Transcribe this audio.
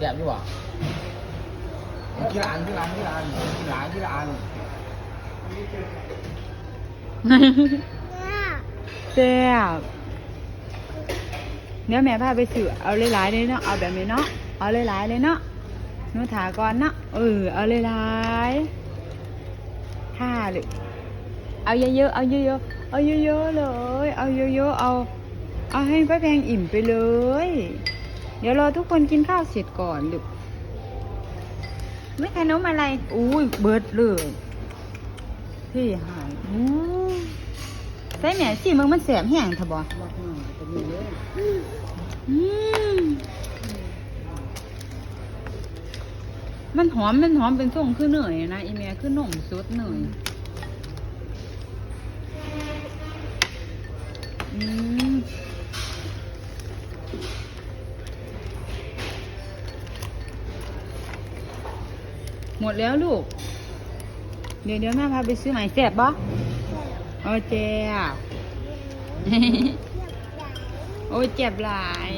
แซ่บดีกว่าที่ร้านที่ร้านที่ร้านที่ร้านที่ร้านแซ่บเดี๋ยวแม่พาไปซื้อเอาหลายๆเลยเนาะเอาแบบนี้เนาะเอาหลายๆเลยเนาะหนูถาก่อนเนาะเออเอาหลายๆค่ะเลยเอาเยอะๆเอาเยอะๆเอาเยอะๆเลย เอาเยอะๆเอาเอาให้ป้าแพงอิ่มไปเลย เดี๋ยวรอทุกคนกินข้าวเสร็จก่อนลูกไม่ขนมอะไร อุ้ยเบิดเลยพี่หายอู้ใส่แหม่สิมึงมันแสบแห้งทะบออืมมันหอมมันหอมเป็นส่งคือเหนื่อยนะอีเมียคือนมสดเหนื่อยอืม หมดแล้วลูก เดี๋ยวเดี๋ยวแม่พาไปซื้อใหม่แสบปะโอ้เจ็บโอ้ยเจ็บหลาย